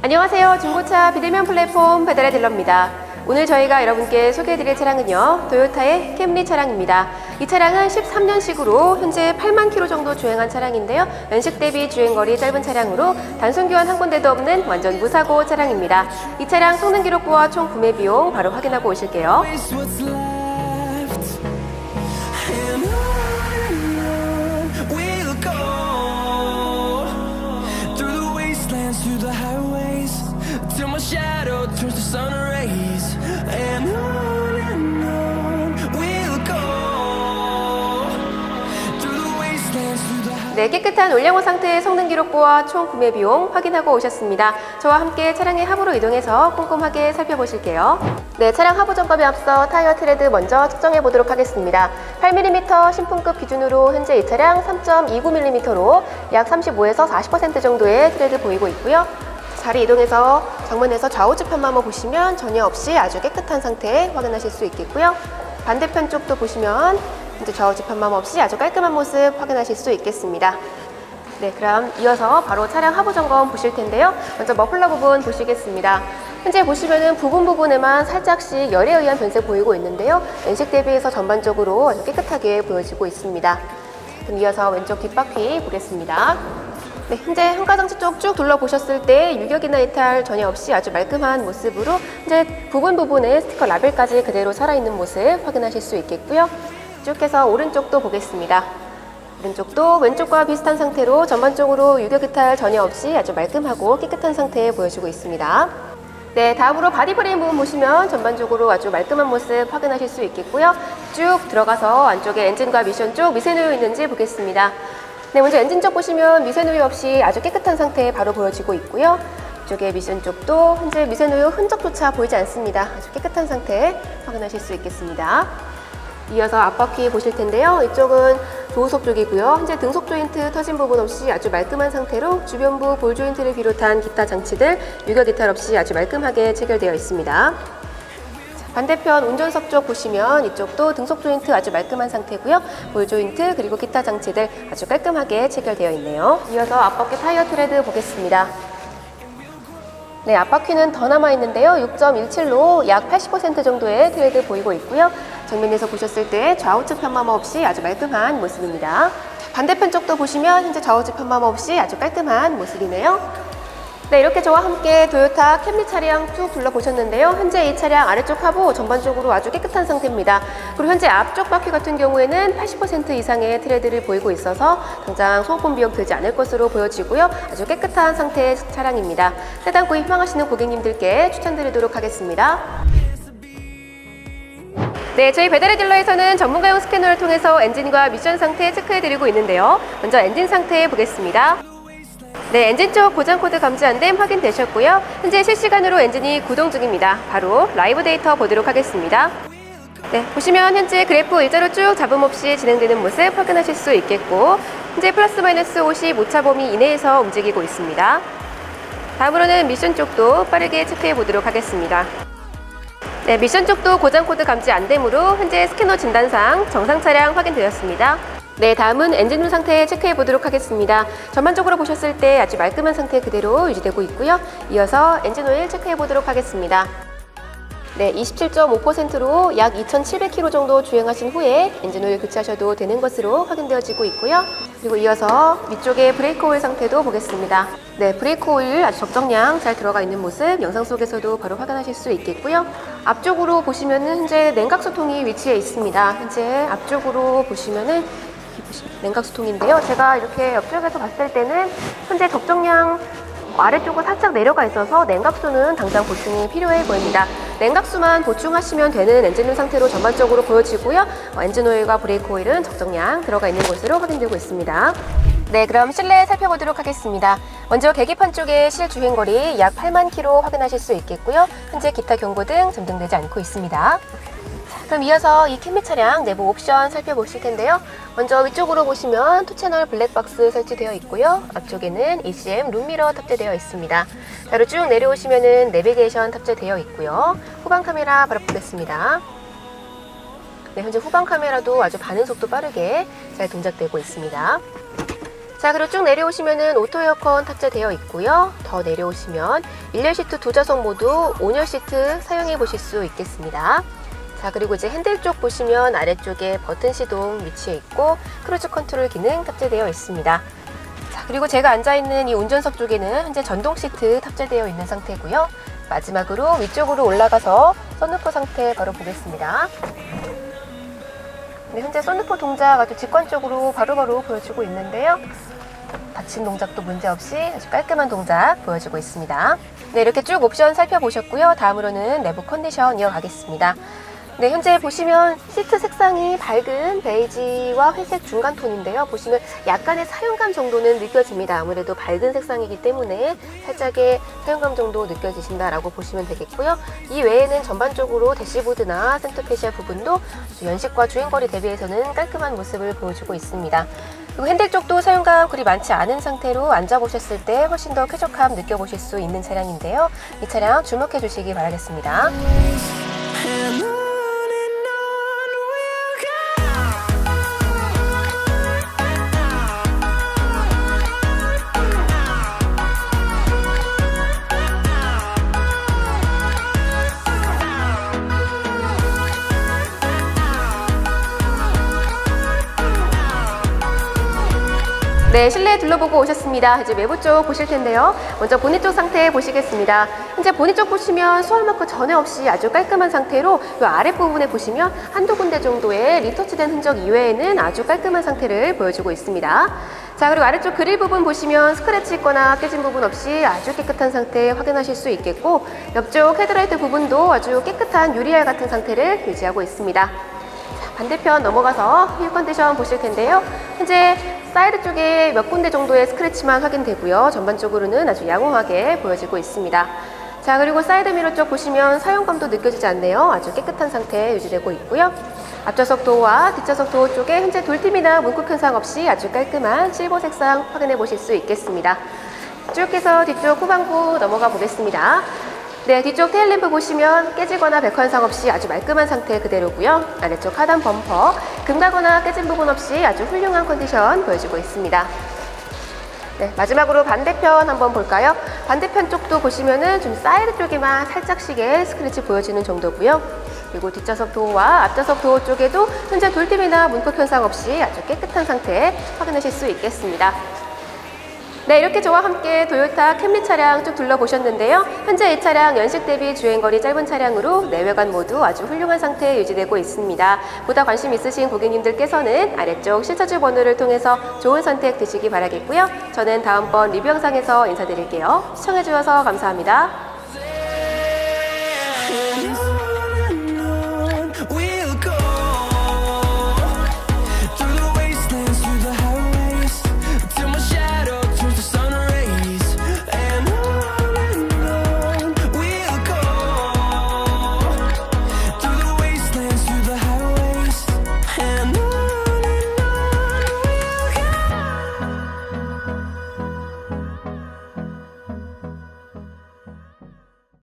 안녕하세요. 중고차 비대면 플랫폼 배달의 딜러입니다. 오늘 저희가 여러분께 소개해드릴 차량은요. 도요타의 캠리 차량입니다. 이 차량은 13년식으로 현재 8만 킬로 정도 주행한 차량인데요. 연식 대비 주행거리 짧은 차량으로 단순 교환 한 군데도 없는 완전 무사고 차량입니다. 이 차량 성능 기록부와 총 구매 비용 바로 확인하고 오실게요. Turns to sun rays. And on the. 네, 깨끗한 올량호 상태의 성능 기록부와 총 구매 비용 확인하고 오셨습니다. 저와 함께 차량의 하부로 이동해서 꼼꼼하게 살펴보실게요. 네, 차량 하부 점검에 앞서 타이어 트레드 먼저 측정해 보도록 하겠습니다. 8mm 신품급 기준으로 현재 이 차량 3.29mm로 약 35에서 40% 정도의 트레드 보이고 있고요. 자리 이동해서 정면에서 좌우측 편만 보시면 전혀 없이 아주 깨끗한 상태 확인하실 수 있겠고요. 반대편 쪽도 보시면 이제 좌우측 편만 없이 아주 깔끔한 모습 확인하실 수 있겠습니다. 네, 그럼 이어서 바로 차량 하부 점검 보실 텐데요. 먼저 머플러 부분 보시겠습니다. 현재 보시면은 부분 부분에만 살짝씩 열에 의한 변색 보이고 있는데요. 연식 대비해서 전반적으로 아주 깨끗하게 보여지고 있습니다. 그럼 이어서 왼쪽 뒷바퀴 보겠습니다. 네, 현재 한가장치 쪽 쭉 둘러보셨을 때 유격이나 이탈 전혀 없이 아주 말끔한 모습으로 현재 부분 부분에 스티커 라벨까지 그대로 살아있는 모습 확인하실 수 있겠고요. 쭉 해서 오른쪽도 보겠습니다. 오른쪽도 왼쪽과 비슷한 상태로 전반적으로 유격 이탈 전혀 없이 아주 말끔하고 깨끗한 상태에 보여주고 있습니다. 네, 다음으로 바디 프레임 부분 보시면 전반적으로 아주 말끔한 모습 확인하실 수 있겠고요. 쭉 들어가서 안쪽에 엔진과 미션 쪽 미세 누유 있는지 보겠습니다. 네, 먼저 엔진 쪽 보시면 미세누유 없이 아주 깨끗한 상태에 바로 보여지고 있고요. 이쪽에 미션 쪽도 현재 미세누유 흔적조차 보이지 않습니다. 아주 깨끗한 상태 확인하실 수 있겠습니다. 이어서 앞바퀴 보실 텐데요. 이쪽은 조수석 쪽이고요. 현재 등속 조인트 터진 부분 없이 아주 말끔한 상태로 주변부 볼 조인트를 비롯한 기타 장치들 유격 이탈 없이 아주 말끔하게 체결되어 있습니다. 자, 반대편 운전석 쪽 보시면 이쪽도 등속 조인트 아주 말끔한 상태고요. 볼 조인트 그리고 기타 장치들 아주 깔끔하게 체결되어 있네요. 이어서 앞바퀴 타이어 트레드 보겠습니다. 네, 앞바퀴는 더 남아 있는데요. 6.17로 약 80% 정도의 트레드 보이고 있고요. 정면에서 보셨을 때 좌우측 편마모 없이 아주 말끔한 모습입니다. 반대편 쪽도 보시면 현재 좌우측 편마모 없이 아주 깔끔한 모습이네요. 네, 이렇게 저와 함께 도요타 캠리 차량 쭉 둘러보셨는데요. 현재 이 차량 아래쪽 하부 전반적으로 아주 깨끗한 상태입니다. 그리고 현재 앞쪽 바퀴 같은 경우에는 80% 이상의 트레드를 보이고 있어서 당장 소모품 비용 들지 않을 것으로 보여지고요. 아주 깨끗한 상태의 차량입니다. 세단 구입 희망하시는 고객님들께 추천드리도록 하겠습니다. 네, 저희 배달의 딜러에서는 전문가용 스캐너를 통해서 엔진과 미션 상태 체크해드리고 있는데요. 먼저 엔진 상태 보겠습니다. 네, 엔진 쪽 고장 코드 감지 안 됨 확인되셨고요. 현재 실시간으로 엔진이 구동 중입니다. 바로 라이브 데이터 보도록 하겠습니다. 네, 보시면 현재 그래프 일자로 쭉 잡음 없이 진행되는 모습 확인하실 수 있겠고 현재 플러스 마이너스 50 오차 범위 이내에서 움직이고 있습니다. 다음으로는 미션 쪽도 빠르게 체크해 보도록 하겠습니다. 네, 미션 쪽도 고장 코드 감지 안 되므로 현재 스캐너 진단상 정상 차량 확인되었습니다. 네, 다음은 엔진룸 상태 체크해 보도록 하겠습니다. 전반적으로 보셨을 때 아주 말끔한 상태 그대로 유지되고 있고요. 이어서 엔진 오일 체크해 보도록 하겠습니다. 네, 27.5%로 약 2,700km 정도 주행하신 후에 엔진 오일 교체하셔도 되는 것으로 확인되어지고 있고요. 그리고 이어서 위쪽에 브레이크 오일 상태도 보겠습니다. 네, 브레이크 오일 아주 적정량 잘 들어가 있는 모습 영상 속에서도 바로 확인하실 수 있겠고요. 앞쪽으로 보시면은 현재 냉각수통이 위치해 있습니다. 현재 앞쪽으로 보시면은 냉각수통인데요. 제가 이렇게 옆쪽에서 봤을 때는 현재 적정량 아래쪽으로 살짝 내려가 있어서 냉각수는 당장 보충이 필요해 보입니다. 냉각수만 보충하시면 되는 엔진룸 상태로 전반적으로 보여지고요. 어, 엔진 오일과 브레이크 오일은 적정량 들어가 있는 것으로 확인되고 있습니다. 네, 그럼 실내 살펴보도록 하겠습니다. 먼저 계기판 쪽에 실 주행거리 약 8만 킬로 확인하실 수 있겠고요. 현재 기타 경고 등 점등되지 않고 있습니다. 그럼 이어서 이 캠미 차량 내부 옵션 살펴보실 텐데요. 먼저 위쪽으로 보시면 투채널 블랙박스 설치되어 있고요. 앞쪽에는 ECM 룸미러 탑재되어 있습니다. 자로 쭉 내려오시면은 내비게이션 탑재되어 있고요. 후방 카메라 바로 보겠습니다. 네, 현재 후방 카메라도 아주 반응 속도 빠르게 잘 동작되고 있습니다. 자, 그리고 쭉 내려오시면은 오토 에어컨 탑재되어 있고요. 더 내려오시면 1열 시트 두 좌석 모두 5열 시트 사용해 보실 수 있겠습니다. 자, 그리고 이제 핸들 쪽 보시면 아래쪽에 버튼 시동 위치해 있고 크루즈 컨트롤 기능 탑재되어 있습니다. 자, 그리고 제가 앉아 있는 이 운전석 쪽에는 현재 전동 시트 탑재되어 있는 상태고요. 마지막으로 위쪽으로 올라가서 썬루프 상태 바로 보겠습니다. 네, 현재 썬루프 동작 아주 직관적으로 바로 바로 보여주고 있는데요. 받침 동작도 문제없이 아주 깔끔한 동작 보여주고 있습니다. 네, 이렇게 쭉 옵션 살펴보셨고요. 다음으로는 내부 컨디션 이어가겠습니다. 네, 현재 보시면 시트 색상이 밝은 베이지와 회색 중간 톤인데요. 보시면 약간의 사용감 정도는 느껴집니다. 아무래도 밝은 색상이기 때문에 살짝의 사용감 정도 느껴지신다라고 보시면 되겠고요. 이 외에는 전반적으로 대시보드나 센터페시아 부분도 연식과 주행거리 대비해서는 깔끔한 모습을 보여주고 있습니다. 그리고 핸들 쪽도 사용감 그리 많지 않은 상태로 앉아보셨을 때 훨씬 더 쾌적함 느껴보실 수 있는 차량인데요. 이 차량 주목해 주시기 바라겠습니다. 네, 실내 둘러보고 오셨습니다. 이제 외부 쪽 보실 텐데요. 먼저 보닛 쪽 상태 보시겠습니다. 현재 보닛 쪽 보시면 수월 마크 전에 없이 아주 깔끔한 상태로 이 아랫부분에 보시면 한두 군데 정도의 리터치된 흔적 이외에는 아주 깔끔한 상태를 보여주고 있습니다. 자, 그리고 아래쪽 그릴 부분 보시면 스크래치 있거나 깨진 부분 없이 아주 깨끗한 상태 확인하실 수 있겠고 옆쪽 헤드라이트 부분도 아주 깨끗한 유리알 같은 상태를 유지하고 있습니다. 자, 반대편 넘어가서 휠 컨디션 보실 텐데요. 현재 사이드 쪽에 몇 군데 정도의 스크래치만 확인되고요. 전반적으로는 아주 양호하게 보여지고 있습니다. 자, 그리고 사이드 미러 쪽 보시면 사용감도 느껴지지 않네요. 아주 깨끗한 상태 유지되고 있고요. 앞좌석 도어와 뒷좌석 도어 쪽에 현재 돌팀이나 문콕 현상 없이 아주 깔끔한 실버 색상 확인해 보실 수 있겠습니다. 쭉 해서 뒤쪽 후방부 넘어가 보겠습니다. 네, 뒤쪽 테일램프 보시면 깨지거나 백환상 없이 아주 말끔한 상태 그대로고요. 아래쪽 하단 범퍼, 금가거나 깨진 부분 없이 아주 훌륭한 컨디션 보여주고 있습니다. 네, 마지막으로 반대편 한번 볼까요? 반대편 쪽도 보시면은 좀 사이드 쪽에만 살짝씩의 스크래치 보여지는 정도고요. 그리고 뒷좌석 도어와 앞좌석 도어 쪽에도 현재 돌팀이나 문콕 현상 없이 아주 깨끗한 상태 확인하실 수 있겠습니다. 네, 이렇게 저와 함께 도요타 캠리 차량 쭉 둘러보셨는데요. 현재 이 차량 연식 대비 주행거리 짧은 차량으로 내외관 모두 아주 훌륭한 상태에 유지되고 있습니다. 보다 관심 있으신 고객님들께서는 아래쪽 실차주 번호를 통해서 좋은 선택 되시기 바라겠고요. 저는 다음번 리뷰 영상에서 인사드릴게요. 시청해주셔서 감사합니다. On